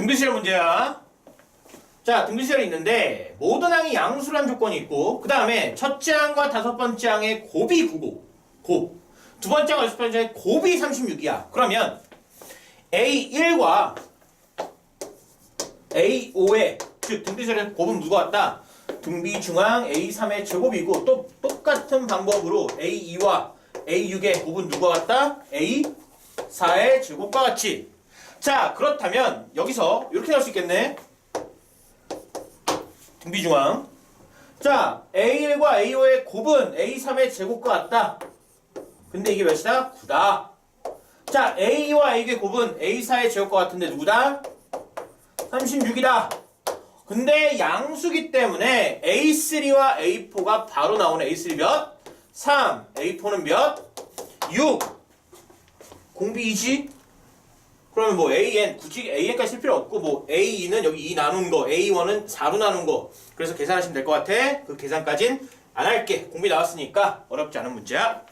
등비수열 문제야. 자, 등비수열이 있는데 모든 항이 양수란 조건이 있고 그 다음에 첫째 항과 다섯 번째 항의 곱이 9고 곱. 두 번째 항과 여섯 번째 항의 곱이 36이야. 그러면 A1과 A5의 즉 등비수열의 곱은 누가 왔다? 등비 중앙 A3의 제곱이고 또 똑같은 방법으로 A2와 A6의 곱은 누가 왔다? A4의 제곱과 같이 자 그렇다면 여기서 이렇게 나올 수 있겠네 등비 중앙 자 A1과 A5의 곱은 A3의 제곱과 같다 근데 이게 몇이다? 9다 자 A2와 A6의 곱은 A4의 제곱과 같은데 누구다? 36이다 근데 양수기 때문에 A3와 A4가 바로 나오네 A3 몇? 3 A4는 몇? 6 공비 2지? 그러면 뭐 AN 굳이 AN까지 쓸 필요 없고 뭐 A2는 여기 2 나눈 거 A1은 4로 나눈 거. 그래서 계산하시면 될 것 같아. 그 계산까진 안 할게. 공비 나왔으니까 어렵지 않은 문제야